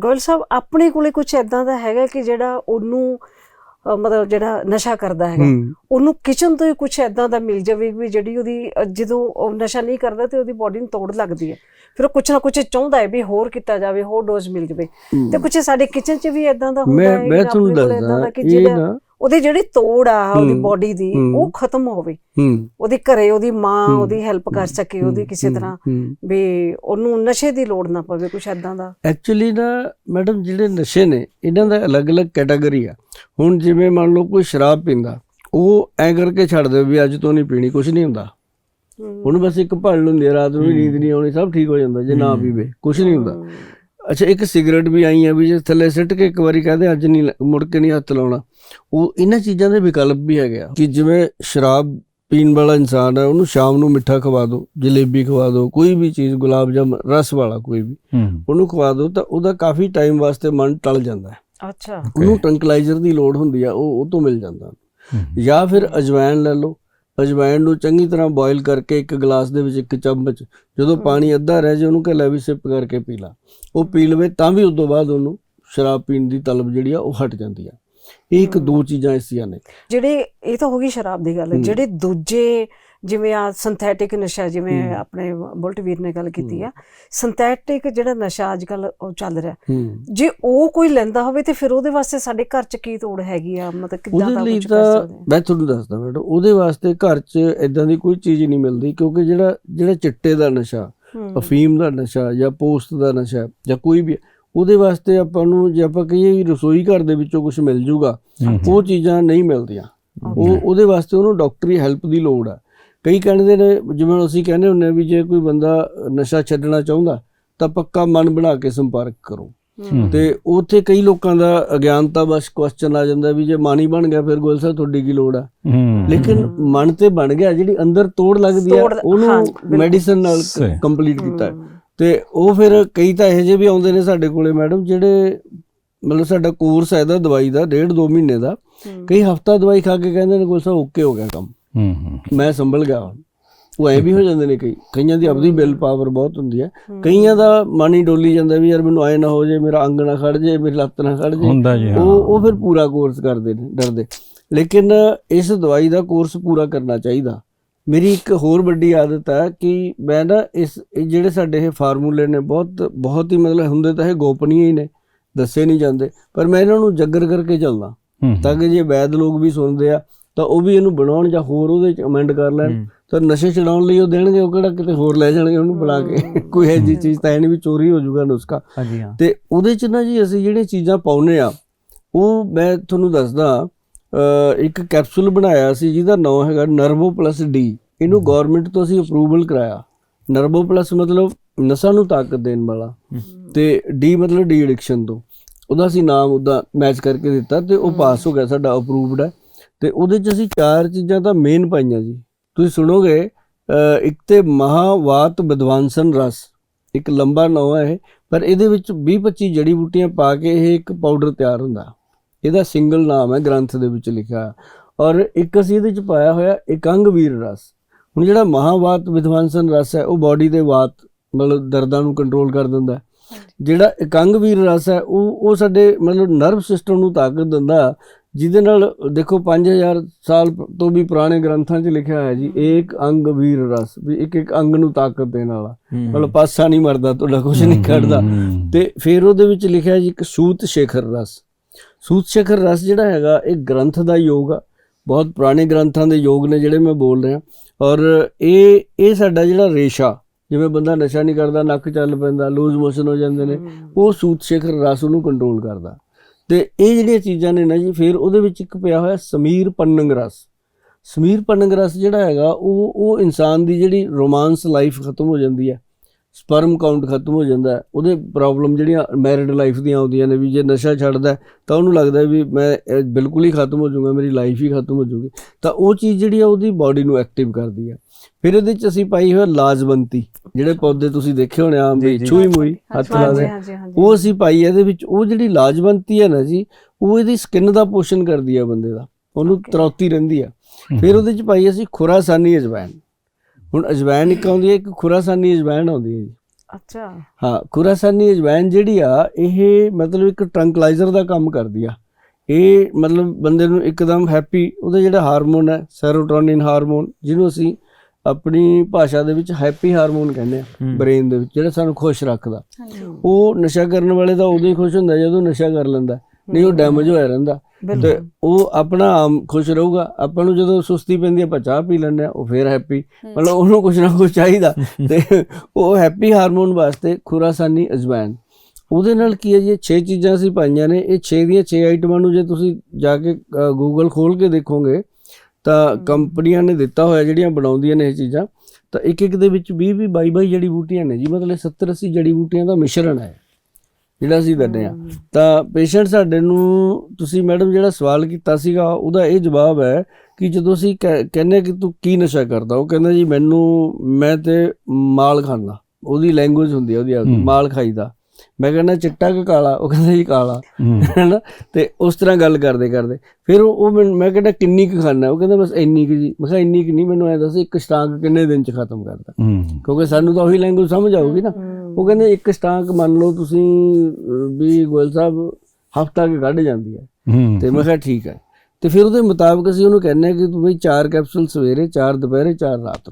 ਗੋਇਲ ਸਾਹਿਬ ਆਪਣੇ ਕੋਲੇ ਕੁਝ ਐਦਾਂ ਦਾ ਹੈਗਾ ਕਿ ਜਿਹੜਾ ਉਹਨੂੰ ਮਤਲਬ ਜਿਹੜਾ ਨਸ਼ਾ ਕਰਦਾ ਹੈਗਾ ਉਹਨੂੰ ਕਿਚਨ ਤੋਂ ਹੀ ਕੁਝ ਐਦਾਂ ਦਾ ਮਿਲ ਜਾਵੇ ਵੀ ਜਿਹੜੀ ਉਹਦੀ ਜਦੋਂ ਉਹ ਨਸ਼ਾ ਨਹੀਂ ਕਰਦਾ ਤੇ ਉਹਦੀ ਬਾਡੀ ਨੂੰ ਤੋੜ ਲੱਗਦੀ ਹੈ। ਫਿਰ ਉਹ ਕੁਛ ਨਾ ਕੁਛ ਚਾਹੁੰਦਾ ਹੈ ਵੀ ਹੋਰ ਕੀਤਾ ਜਾਵੇ ਹੋਰ ਡੋਜ਼ ਮਿਲ ਜਾਵੇ। ਤੇ ਕੁਝ ਸਾਡੇ ਕਿਚਨ 'ਚ ਵੀ ਐਦਾਂ ਦਾ ਹੁੰਦਾ ਮੈਂ ਹੈ ਮੈਂ ਜਾਂ ਤੁਹਾਨੂੰ ਦੱਸਦਾ ਕਿ ਜਿਹੜਾ ਉਹਦੀ ਜਿਹੜੀ ਤੋੜ ਆ ਉਹਦੀ ਬਾਡੀ ਦੀ। ਉਹ ਖਤਮ ਹੋਵੇ। ਉਹਦੀ ਘਰੇ ਉਹਦੀ ਮਾਂ ਉਹਦੀ ਹੈਲਪ ਕਰ ਸਕੇ ਉਹਦੀ ਕਿਸੇ ਤਰ੍ਹਾਂ ਵੀ ਉਹਨੂੰ ਨਸ਼ੇ ਦੀ ਲੋੜ ਨਾ ਪਵੇ ਕੁਛ ਐਦਾਂ ਦਾ। ਐਕਚੁਅਲੀ ਨਾ ਮੈਡਮ ਜਿਹੜੇ ਨਸ਼ੇ ਨੇ ਇਹਨਾਂ ਦਾ ਅਲੱਗ-ਅਲੱਗ ਕੈਟਾਗਰੀ ਆ। ਹੁਣ ਜਿਵੇਂ ਮੰਨ ਲਓ ਕੋਈ ਸ਼ਰਾਬ ਪੀਂਦਾ ਉਹ ਐ ਕਰਕੇ ਛੱਡ ਦੇ ਵੀ ਅੱਜ ਤੋਂ ਨਹੀਂ ਪੀਣੀ ਕੁਝ ਨਹੀਂ ਹੁੰਦਾ। ਹੂੰ। ਉਹਨੂੰ ਬਸ ਇੱਕ ਭਲ ਹੁੰਦੀ ਰਾਤ ਨੂੰ ਨੀਂਦ ਨਹੀਂ ਆਉਣੀ ਸਭ ਠੀਕ ਹੋ ਜਾਂਦਾ ਜੇ ਨਾ ਪੀਵੇ ਕੁਝ ਨਹੀਂ ਹੁੰਦਾ। ਅੱਛਾ ਇੱਕ ਸਿਗਰਟ ਵੀ ਆਈ ਆ ਵੀ ਜੇ ਥੱਲੇ ਸਿੱਟ ਕੇ ਇੱਕ ਵਾਰੀ ਕਹਦੇ ਅੱਜ ਨਹੀਂ ਮੁੜ ਕੇ ਨਹੀਂ ਹੱਥ ਲਾਉਣਾ। ਉਹ ਇਹਨਾਂ ਚੀਜ਼ਾਂ ਦੇ ਵਿਕਲਪ ਵੀ ਹੈਗੇ ਆ ਕਿ ਜਿਵੇਂ ਸ਼ਰਾਬ ਪੀਣ ਵਾਲਾ ਇਨਸਾਨ ਹੈ ਉਹਨੂੰ ਸ਼ਾਮ ਨੂੰ ਮਿੱਠਾ ਖਵਾ ਦਿਓ ਜਲੇਬੀ ਖਵਾ ਦਿਓ ਕੋਈ ਵੀ ਚੀਜ਼ ਗੁਲਾਬ ਜਾਮ ਰਸ ਵਾਲਾ ਕੋਈ ਵੀ ਉਹਨੂੰ ਖਵਾ ਦਿਓ ਤਾਂ ਉਹਦਾ ਕਾਫੀ ਟਾਈਮ ਵਾਸਤੇ ਮਨ ਟਲ ਜਾਂਦਾ ਹੈ। ਅੱਛਾ। ਉਹਨੂੰ ਟੰਕਲਾਈਜ਼ਰ ਦੀ ਲੋੜ ਹੁੰਦੀ ਆ ਉਹ ਉਹ ਤੋਂ ਮਿਲ ਜਾਂਦਾ। ਜਾਂ ਫਿਰ ਅਜਵਾਇਣ ਲੈ ਲਓ ਅਜਵਾਇਣ ਨੂੰ ਚੰਗੀ ਤਰ੍ਹਾਂ ਬੋਇਲ ਕਰਕੇ ਇੱਕ ਗਲਾਸ ਦੇ ਵਿੱਚ ਇੱਕ ਚਮਚ ਜਦੋਂ ਪਾਣੀ ਅੱਧਾ ਰਹਿ ਜਾਏ ਉਹਨੂੰ ਕਹ ਲੈ ਵੀ ਸਿਪ ਕਰਕੇ ਪੀ ਲਾ। ਉਹ ਪੀ ਲਵੇ ਤਾਂ ਵੀ ਉਸ ਤੋਂ ਬਾਅਦ ਉਹਨੂੰ ਸ਼ਰਾਬ ਪੀਣ ਦੀ ਤਲਬ ਜਿਹੜੀ ਆ ਉਹ ਹਟ ਜਾਂਦੀ ਆ। ਇਹ ਇੱਕ ਦੋ ਚੀਜ਼ਾਂ ਐਸੀਆਂ ਨੇ। ਜਿਹੜੇ ਇਹ ਤਾਂ ਹੋ ਗਈ ਸ਼ਰਾਬ ਦੀ ਗੱਲ। ਜਿਹੜੇ ਦੂਜੇ ਜਿਵੇਂ ਆ ਸਿੰਥੈਟਿਕ ਨਸ਼ਾ ਜਿਵੇਂ ਆਪਣੇ ਬੁਲਟ ਵੀਰ ਨੇ ਗੱਲ ਕੀਤੀ ਆ ਸਿੰਥੈਟਿਕ ਜਿਹੜਾ ਨਸ਼ਾ ਅੱਜ ਕੱਲ ਉਹ ਚੱਲ ਰਿਹਾ। ਜੇ ਉਹ ਕੋਈ ਲੈਂਦਾ ਹੋਵੇ ਤੇ ਫਿਰ ਉਹਦੇ ਵਾਸਤੇ ਸਾਡੇ ਘਰ 'ਚ ਕੀ ਤੋੜ ਹੈਗੀ ਆ? ਮਤਲਬ ਕਿੱਦਾਂ ਉਹਦੇ ਦਾ ਲਈ ਕੁਝ ਕਰ ਤਾਂ ਸਕਦੇ ਮੈਂ ਤੁਹਾਨੂੰ ਦੱਸਦਾ ਮੈਡਮ ਉਹਦੇ ਵਾਸਤੇ ਘਰ 'ਚ ਇਦਾਂ ਦੀ ਕੋਈ ਚੀਜ਼ ਨਹੀਂ ਮਿਲਦੀ ਕਿਉਂਕਿ ਜਿਹੜਾ ਜਿਹੜਾ ਚਿੱਟੇ ਦਾ ਨਸ਼ਾ। ਅਫੀਮ ਦਾ ਨਸ਼ਾ ਜਾਂ ਪੋਸਟ ਦਾ ਨਸ਼ਾ ਜਾਂ ਕੋਈ ਵੀ ਉਹਦੇ ਵਾਸਤੇ ਆਪਾਂ ਨੂੰ ਜੇ ਆਪਾਂ ਕਹੀਏ ਵੀ ਰਸੋਈ ਘਰ ਦੇ ਵਿੱਚੋਂ ਕੁਝ ਮਿਲ ਜੂਗਾ ਉਹ ਚੀਜ਼ਾਂ ਨਹੀਂ ਮਿਲਦੀਆਂ। ਉਹ ਉਹਦੇ ਵਾਸਤੇ ਉਹਨੂੰ ਡਾਕਟਰੀ ਹੈਲਪ ਦੀ ਲੋੜ ਆ। ਕਈ ਕਹਿੰਦੇ ਨੇ ਜਿਵੇਂ ਅਸੀਂ ਕਹਿੰਦੇ ਹੁੰਨੇ ਆ ਵੀ ਜੇ ਕੋਈ ਬੰਦਾ ਨਸ਼ਾ ਛੱਡਣਾ ਚਾਹੁੰਦਾ ਤਾਂ ਪੱਕਾ ਮਨ ਬਣਾ ਕੇ ਸੰਪਰਕ ਕਰੋ ਤੇ ਉੱਥੇ ਕਈ ਲੋਕਾਂ ਦਾ ਅਗਿਆਨਤਾ ਬਸ ਕੁਐਸਚਨ ਆ ਜਾਂਦਾ ਵੀ ਜੇ ਮਨ ਹੀ ਬਣ ਗਿਆ ਫਿਰ ਗੋਲ ਸਾਹਿਬ ਤੁਹਾਡੀ ਕੀ ਲੋੜ ਆ ਲੇਕਿਨ ਮਨ ਤੇ ਬਣ ਗਿਆ ਜਿਹੜੀ ਅੰਦਰ ਤੋੜ ਲੱਗਦੀ ਆ ਉਹਨੂੰ। ਮੈਡੀਸਨ ਨਾਲ। ਕੰਪਲੀਟ ਕੀਤਾ। ਤੇ ਉਹ ਫਿਰ ਕਈ ਤਾਂ ਇਹੋ ਜਿਹੇ ਵੀ ਆਉਂਦੇ ਨੇ ਸਾਡੇ ਕੋਲੇ ਮੈਡਮ ਜਿਹੜੇ ਮਤਲਬ ਸਾਡਾ ਕੋਰਸ ਹੈ ਇਹਦਾ ਦਵਾਈ ਦਾ ਡੇਢ ਦੋ ਮਹੀਨੇ ਦਾ। ਕਈ ਹਫਤਾ ਦਵਾਈ ਖਾ ਕੇ ਕਹਿੰਦੇ ਨੇ ਕੋਲ ਸਾਹਿਬ ਓਕੇ ਹੋ ਗਿਆ ਕੰਮ ਹੂੰ ਹੂੰ। ਮੈਂ ਸੰਭਲ ਗਿਆ ਹੁਣ। ਉਹ ਐ ਵੀ ਹੋ ਜਾਂਦੇ ਨੇ ਕਈ। ਕਈਆਂ ਦੀ ਆਪਣੀ ਬਿਲ ਪਾਵਰ ਬਹੁਤ ਹੁੰਦੀ ਹੈ। ਕਈਆਂ ਦਾ ਮਨ ਹੀ ਡੋਲੀ ਜਾਂਦਾ ਵੀ ਯਾਰ ਮੈਨੂੰ ਆਏ ਨਾ ਹੋ ਜੇ ਮੇਰਾ ਅੰਗ ਨਾ ਖੜ ਜੇ ਮੇਰੀ ਲੱਤ ਨਾ ਖੜ ਜੇ। ਹੁੰਦਾ ਜੀ ਹਾਂ। ਉਹ ਉਹ ਫਿਰ ਪੂਰਾ ਕੋਰਸ ਕਰਦੇ ਨੇ ਡਰਦੇ। ਲੇਕਿਨ ਇਸ ਦਵਾਈ ਦਾ ਕੋਰਸ ਪੂਰਾ ਕਰਨਾ ਚਾਹੀਦਾ। ਮੇਰੀ ਇੱਕ ਹੋਰ ਵੱਡੀ ਆਦਤ ਹੈ ਕਿ ਮੈਂ ਨਾ ਇਸ ਜਿਹੜੇ ਸਾਡੇ ਇਹ ਫਾਰਮੂਲੇ ਨੇ ਬਹੁਤ ਬਹੁਤ ਹੀ ਮਤਲਬ ਹੁੰਦੇ ਤਾਂ ਇਹ ਗੋਪਨੀय ਹੀ ਨੇ ਦੱਸੇ ਨਹੀਂ ਜਾਂਦੇ। ਪਰ ਮੈਂ ਇਹਨਾਂ ਨੂੰ ਜੱਗਰ ਕਰਕੇ ਚੱਲਦਾ। ਤਾਂ ਕਿ ਜੇ ਵੈਦ ਲੋਕ ਵੀ ਸੁਣਦੇ ਆ ਤਾਂ ਉਹ ਵੀ ਇਹਨੂੰ ਬਣਾਉਣ ਜਾਂ ਹੋਰ ਉਹਦੇ ਚ ਅਮੈਂਡ ਕਰ ਲੈਣ। ਤਾਂ ਨਸ਼ੇ ਛਡਾਉਣ ਲਈ ਉਹ ਦੇਣਗੇ ਉਹ ਕਿਹੜਾ ਕਿਤੇ ਹੋਰ ਲੈ ਜਾਣਗੇ ਉਹਨੂੰ ਬੁਲਾ ਕੇ। ਕੋਈ ਇਹੋ ਜਿਹੀ ਚੀਜ਼ ਤਾਂ ਇਹ ਨਹੀਂ ਵੀ ਚੋਰੀ ਹੋ ਜਾਊਗਾ ਨੁਸਖਾ। ਹਾਂਜੀ ਹਾਂ। ਤੇ ਉਹਦੇ ਚ ਨਾ ਜੀ ਅਸੀਂ ਜਿਹੜੀਆਂ ਚੀਜ਼ਾਂ ਪਾਉਨੇ ਆ ਉਹ ਮੈਂ ਤੁਹਾਨੂੰ ਦੱਸਦਾ ਇੱਕ ਕੈਪਸੂਲ ਬਣਾਇਆ ਸੀ ਜਿਹਦਾ ਨਾਮ ਹੈਗਾ ਨਰਵੋ ਪਲੱਸ ਡੀ ਇਹਨੂੰ ਗਵਰਨਮੈਂਟ ਤੋਂ ਅਸੀਂ ਅਪਰੂਵਲ ਕਰਾਇਆ। ਨਰਵੋ ਪਲੱਸ ਮਤਲਬ ਨਸਾਂ ਨੂੰ ਤਾਕਤ ਦੇਣ ਵਾਲਾ। ਤੇ ਡੀ ਮਤਲਬ ਡੀ ਐਡਿਕਸ਼ਨ ਤੋਂ। ਉਹਦਾ ਅਸੀਂ ਨਾਮ ਉਹਦਾ ਮੈਚ ਕਰਕੇ ਦਿੱਤਾ ਤੇ ਉਹ ਪਾਸ ਹੋ ਗਿਆ ਸਾਡਾ ਅਪਰੂਵਡ ਹੈ। ਤੇ ਉਹਦੇ ਚ ਅਸੀਂ ਚਾਰ ਚੀਜ਼ਾਂ ਤਾਂ ਮੇਨ ਪਾਈਆਂ ਜੀ। ਤੁਸੀਂ ਸੁਣੋਗੇ ਇੱਕ ਤੇ ਮਹਾਵਾਤ ਵਿਦਵਾਂਸਨ ਰਸ ਇੱਕ ਲੰਬਾ ਨਾਮ ਹੈ ਪਰ ਇਹਦੇ ਵਿੱਚ 20-25 ਜੜੀ ਬੂਟੀਆਂ ਪਾ ਕੇ ਇਹ ਇੱਕ ਪਾਊਡਰ ਤਿਆਰ ਹੁੰਦਾ। ਇਹਦਾ ਸਿੰਗਲ ਨਾਮ ਹੈ ਗ੍ਰੰਥ ਦੇ ਵਿੱਚ ਲਿਖਿਆ। ਔਰ ਇੱਕ ਅਸੀਂ ਇਹਦੇ ਵਿੱਚ ਪਾਇਆ ਹੋਇਆ ਇਕੰਗ ਵੀਰ ਰਸ। ਹੁਣ ਜਿਹੜਾ ਮਹਾਵਾਤ ਵਿਦਵਾਂਸਨ ਰਸ ਹੈ ਉਹ ਬਾਡੀ ਦੇ ਵਾਤ ਮਤਲਬ ਦਰਦਾਂ ਨੂੰ ਕੰਟਰੋਲ ਕਰ ਦਿੰਦਾ। ਜਿਹੜਾ ਇਕੰਗ ਵੀਰ ਰਸ ਹੈ ਉਹ ਉਹ ਸਾਡੇ ਮਤਲਬ ਨਰਵ ਸਿਸਟਮ ਨੂੰ ਤਾਕਤ ਦਿੰਦਾ ਜਿਹਦੇ ਨਾਲ ਦੇਖੋ 5000 ਸਾਲ ਤੋਂ ਵੀ ਪੁਰਾਣੇ ਗ੍ਰੰਥਾਂ 'ਚ ਲਿਖਿਆ ਹੋਇਆ ਜੀ ਏਕ ਅੰਗ ਵੀਰ ਰਸ ਵੀ ਇੱਕ ਇੱਕ ਅੰਗ ਨੂੰ ਤਾਕਤ ਦੇਣ ਵਾਲਾ। ਮਤਲਬ ਪਾਸਾ ਨਹੀਂ ਮਰਦਾ ਤੁਹਾਡਾ ਕੁਝ ਨਹੀਂ ਕੱਢਦਾ ਤੇ ਫਿਰ ਉਹਦੇ ਵਿੱਚ ਲਿਖਿਆ ਜੀ ਇੱਕ ਸੂਤ ਸ਼ੇਖਰ ਰਸ। ਸੂਤ ਸ਼ੇਖਰ ਰਸ ਜਿਹੜਾ ਹੈਗਾ ਇਹ ਗ੍ਰੰਥ ਦਾ ਯੋਗ ਆ। ਬਹੁਤ ਪੁਰਾਣੇ ਗ੍ਰੰਥਾਂ ਦੇ ਯੋਗ ਨੇ ਜਿਹੜੇ ਮੈਂ ਬੋਲ ਰਿਹਾ। ਔਰ ਇਹ ਇਹ ਸਾਡਾ ਜਿਹੜਾ ਰੇਸ਼ਾ ਜਿਵੇਂ ਬੰਦਾ ਨਸ਼ਾ ਨਹੀਂ ਕਰਦਾ ਨੱਕ ਚੱਲ ਪੈਂਦਾ ਲੂਜ਼ ਮੋਸ਼ਨ ਹੋ ਜਾਂਦੇ ਨੇ ਉਹ ਸੂਤ ਸ਼ੇਖਰ ਰਸ ਉਹਨੂੰ ਕੰਟਰੋਲ ਕਰਦਾ। ਤੇ ਇਹ ਜਿਹੜੀਆਂ ਚੀਜ਼ਾਂ ਨੇ ਨਾ ਜੀ, ਫਿਰ ਉਹਦੇ ਵਿੱਚ ਇੱਕ ਪਿਆ ਹੋਇਆ ਸਮੀਰ ਪੰਨੰਗ ਰਸ। ਸਮੀਰ ਪੰਨੰਗ ਰਸ ਜਿਹੜਾ ਹੈਗਾ, ਉਹ ਉਹ ਇਨਸਾਨ ਦੀ ਜਿਹੜੀ ਰੋਮਾਂਸ ਲਾਈਫ ਖਤਮ ਹੋ ਜਾਂਦੀ ਹੈ। ਸਪਰਮ ਕਾਊਂਟ ਖਤਮ ਹੋ ਜਾਂਦਾ ਉਹਦੇ ਪ੍ਰੋਬਲਮ ਜਿਹੜੀਆਂ ਮੈਰਿਡ ਲਾਈਫ ਦੀਆਂ ਆਉਂਦੀਆਂ ਨੇ ਵੀ ਜੇ ਨਸ਼ਾ ਛੱਡਦਾ ਤਾਂ ਉਹਨੂੰ ਲੱਗਦਾ ਵੀ ਮੈਂ ਇਹ ਬਿਲਕੁਲ ਹੀ ਖਤਮ ਹੋ ਜਾਊਗਾ ਮੇਰੀ ਲਾਈਫ ਹੀ ਖਤਮ ਹੋ ਜਾਊਗੀ। ਤਾਂ ਉਹ ਚੀਜ਼ ਜਿਹੜੀ ਆ ਉਹਦੀ ਬਾਡੀ ਨੂੰ ਐਕਟਿਵ ਕਰਦੀ ਹੈ। ਫਿਰ ਇਹਦੇ ਚ ਅਸੀਂ ਪਾਈ ਹੋਇਆ ਲਾਜਵੰਤੀ। ਜਿਹੜੇ ਪੌਦੇ ਤੁਸੀਂ ਦੇਖੇ ਹੋਣੇ ਆਮ ਵੀ ਛੂਈ ਮੂਈ ਹੱਥ ਲਾਦੇ ਉਹ ਅਸੀਂ ਪਾਈ ਹੈ ਇਹਦੇ ਵਿੱਚ ਉਹ ਜਿਹੜੀ ਲਾਜਵੰਤੀ ਹੈ ਨਾ ਜੀ ਉਹ ਇਹਦੀ ਸਕਿਨ ਦਾ ਪੋਸ਼ਣ ਕਰਦੀ ਹੈ ਬੰਦੇ ਦਾ। ਉਹਨੂੰ ਤਰੌਤੀ ਰਹਿੰਦੀ ਹੈ। ਫਿਰ ਉਹਦੇ ਚ ਪਾਈ ਅਸੀਂ ਖੁਰਾਸਾਨੀ ਅਜਵਾਇਣ। ਹੁਣ ਅਜਵਾਇਣ ਇੱਕ ਆਉਂਦੀ ਹੈ ਇੱਕ ਖੁਰਾਸਾਨੀ ਅਜਵਾਇਣ ਆਉਂਦੀ ਹੈ ਜੀ। ਅੱਛਾ। ਹਾਂ ਖੁਰਾਸਾਨੀ ਅਜਵਾਇਨ ਜਿਹੜੀ ਆ ਇਹ ਮਤਲਬ ਇੱਕ ਟਰੰਕਲਾਈਜ਼ਰ ਦਾ ਕੰਮ ਕਰਦੀ ਆ। ਇਹ ਮਤਲਬ ਬੰਦੇ ਨੂੰ ਇੱਕਦਮ ਹੈਪੀ ਉਹਦਾ ਜਿਹੜਾ ਹਾਰਮੋਨ ਹੈ ਸੈਰੋਟੋਨਿਨ ਹਾਰਮੋਨ ਜਿਹਨੂੰ ਅਸੀਂ ਆਪਣੀ ਭਾਸ਼ਾ ਦੇ ਵਿੱਚ ਹੈਪੀ ਹਾਰਮੋਨ ਕਹਿੰਦੇ ਆ ਬ੍ਰੇਨ ਦੇ ਵਿੱਚ ਜਿਹੜਾ ਸਾਨੂੰ ਖੁਸ਼ ਰੱਖਦਾ। ਉਹ ਨਸ਼ਾ ਕਰਨ ਵਾਲੇ ਦਾ ਉਦੋਂ ਹੀ ਖੁਸ਼ ਹੁੰਦਾ ਜਦੋਂ ਨਸ਼ਾ ਕਰ ਲੈਂਦਾ। ਨਹੀਂ ਉਹ ਡੈਮੇਜ ਹੋਇਆ ਰਹਿੰਦਾ। ਤੇ ਉਹ ਆਪਣਾ ਆਮ ਖੁਸ਼ ਰਹੂਗਾ। ਆਪਾਂ ਨੂੰ ਜਦੋਂ ਸੁਸਤੀ ਪੈਂਦੀ ਹੈ ਆਪਾਂ ਚਾਹ ਪੀ ਲੈਂਦੇ ਆ ਉਹ ਫੇਰ ਹੈਪੀ ਮਤਲਬ ਉਹਨੂੰ ਕੁਝ ਨਾ ਕੁਝ ਚਾਹੀਦਾ। ਤੇ ਉਹ ਹੈਪੀ ਹਾਰਮੋਨ ਵਾਸਤੇ ਖੁਰਾਸਾਨੀ ਅਜਵਾਇਨ ਉਹਦੇ ਨਾਲ ਕੀ ਹੈ ਜੀ ਇਹ 6 ਚੀਜ਼ਾਂ ਅਸੀਂ ਪਾਈਆਂ ਨੇ। ਇਹ 6 ਦੀਆਂ 6 ਆਈਟਮਾਂ ਨੂੰ ਜੇ ਤੁਸੀਂ ਜਾ ਕੇ ਗੂਗਲ ਖੋਲ ਕੇ ਦੇਖੋਗੇ ਤਾਂ ਕੰਪਨੀਆਂ ਨੇ ਦਿੱਤਾ ਹੋਇਆ ਜਿਹੜੀਆਂ ਬਣਾਉਂਦੀਆਂ ਨੇ ਇਹ ਚੀਜ਼ਾਂ ਤਾਂ ਇੱਕ ਇੱਕ ਦੇ ਵਿੱਚ 20 20 22 22 ਜੜੀ ਬੂਟੀਆਂ ਨੇ ਜੀ। ਮਤਲਬ 70 80 ਜੜੀ ਬੂਟੀਆਂ ਦਾ ਮਿਸ਼ਰਣ ਹੈ। ਜਿਹੜਾ ਅਸੀਂ ਦਿੰਦੇ ਆ ਤਾਂ ਪੇਸ਼ੈਂਟ ਸਾਡੇ ਨੂੰ ਤੁਸੀਂ ਮੈਡਮ ਜਿਹੜਾ ਸਵਾਲ ਕੀਤਾ ਸੀਗਾ ਉਹਦਾ ਇਹ ਜਵਾਬ ਹੈ ਕਿ ਜਦੋਂ ਅਸੀਂ ਕਹਿ- ਕਹਿੰਦੇ ਹਾਂ ਕਿ ਤੂੰ ਕੀ ਨਸ਼ਾ ਕਰਦਾ ਉਹ ਕਹਿੰਦਾ ਜੀ ਮੈਨੂੰ ਮੈਂ ਤੇ ਮਾਲ ਖਾਂਦਾ। ਉਹਦੀ ਲੈਂਗੁਏਜ ਹੁੰਦੀ ਹੈ ਉਹਦੀ ਮਾਲ ਖਾਈਦਾ। ਮੈਂ ਕਹਿੰਦਾ ਚਿੱਟਾ ਕਿ ਕਾਲਾ? ਉਹ ਕਹਿੰਦਾ ਜੀ ਕਾਲਾ। ਹੈਨਾ? ਤੇ ਉਸ ਤਰ੍ਹਾਂ ਗੱਲ ਕਰਦੇ ਕਰਦੇ। ਫਿਰ ਉਹ ਮੈਂ ਕਹਿੰਦਾ ਕਿੰਨੀ ਕੁ ਖਾਣਾ ਉਹ ਕਹਿੰਦਾ ਬਸ ਇੰਨੀ ਕੁ ਜੀ। ਮੈਂ ਕਿਹਾ ਇੰਨੀ ਕੁ ਨਹੀਂ ਮੈਨੂੰ ਐ ਦੱਸ ਇੱਕ ਸਟਾਂਕ ਕਿੰਨੇ ਦਿਨ ਚ ਖਤਮ ਕਰਦਾ। ਕਿਉਂਕਿ ਸਾਨੂੰ ਤਾਂ ਉਹੀ ਲੈਂਗੁਏਜ ਸਮਝ ਆਊਗੀ ਨਾ। ਉਹ ਕਹਿੰਦੇ ਇੱਕ ਸਟਾਂਕ ਮੰਨ ਲਓ ਤੁਸੀਂ ਵੀ ਗੋਇਲ ਸਾਹਿਬ ਹਫਤਾ ਕੇ ਕੱਢ ਜਾਂਦੀ ਹੈ। ਤੇ ਮੈਂ ਕਿਹਾ ਠੀਕ ਹੈ। ਤੇ ਫਿਰ ਉਹਦੇ ਮੁਤਾਬਕ ਅਸੀਂ ਉਹਨੂੰ ਕਹਿੰਦੇ ਹਾਂ ਕਿ ਤੂੰ ਬਈ ਚਾਰ ਕੈਪਸੂਲ ਸਵੇਰੇ ਚਾਰ ਦੁਪਹਿਰੇ ਚਾਰ ਰਾਤ ਨੂੰ।